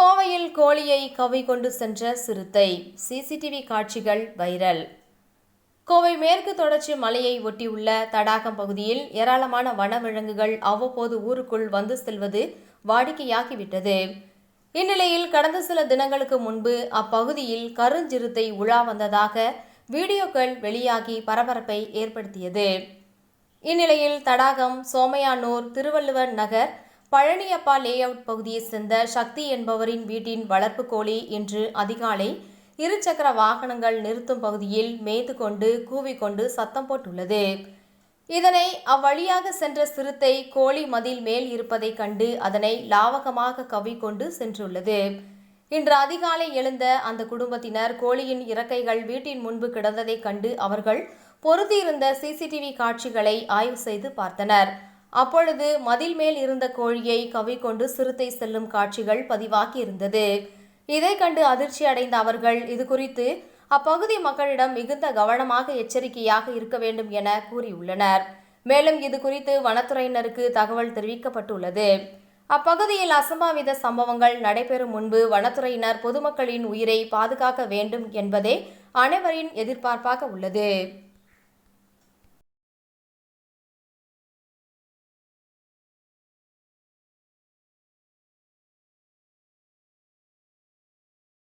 கோவையில் கோழியை கவி கொண்டு சென்ற சிறுத்தை. சிசிடிவி காட்சிகள் வைரல். கோவை மேற்கு தொடர்ச்சி மலையை ஒட்டியுள்ள தடாகம் பகுதியில் ஏராளமான வனவிலங்குகள் அவ்வப்போது ஊருக்குள் வந்து செல்வது வாடிக்கையாகிவிட்டது. இந்நிலையில் கடந்த சில தினங்களுக்கு முன்பு அப்பகுதியில் கருஞ்சிறுத்தை உலா வந்ததாக வீடியோக்கள் வெளியாகி பரபரப்பை ஏற்படுத்தியது. இந்நிலையில் தடாகம் சோமையானூர் திருவள்ளுவர் நகர் பழனியப்பா லேஅவுட் பகுதியைச் சேர்ந்த சக்தி என்பவரின் வீட்டின் வளர்ப்பு கோழி இன்று அதிகாலை இருசக்கர வாகனங்கள் நிறுத்தும் பகுதியில் மேய்த்து கொண்டு கூவிக்கொண்டு சத்தம் போட்டுள்ளது. இதனை அவ்வழியாக சென்ற சிறுத்தை கோழி மதில் மேல் இருப்பதைக் கண்டு அதனை லாவகமாக கவிக்கொண்டு சென்றுள்ளது. இன்று அதிகாலை எழுந்த அந்த குடும்பத்தினர் கோழியின் இறக்கைகள் வீட்டின் முன்பு கிடந்ததைக் கண்டு அவர்கள் பொருத்தியிருந்த சிசிடிவி காட்சிகளை ஆய்வு செய்து பார்த்தனர். அப்பொழுது மதில் மேல் இருந்த கோழியை கவிக்கொண்டு சிறுத்தை செல்லும் காட்சிகள் பதிவாகி இருந்தது இதை கண்டு அதிர்ச்சி அடைந்த அவர்கள் இது குறித்து அப்பகுதி மக்களிடம் மிகுந்த கவனமாக எச்சரிக்கையாக இருக்க வேண்டும் என கூறியுள்ளனர். மேலும் இது குறித்து வனத்துறையினருக்கு தகவல் தெரிவிக்கப்பட்டுள்ளது. அப்பகுதியில் அசம்பாவித சம்பவங்கள் நடைபெறும் முன்பு வனத்துறையினர் பொதுமக்களின் உயிரை பாதுகாக்க வேண்டும் என்பதே அனைவரின் எதிர்பார்ப்பாக உள்ளது.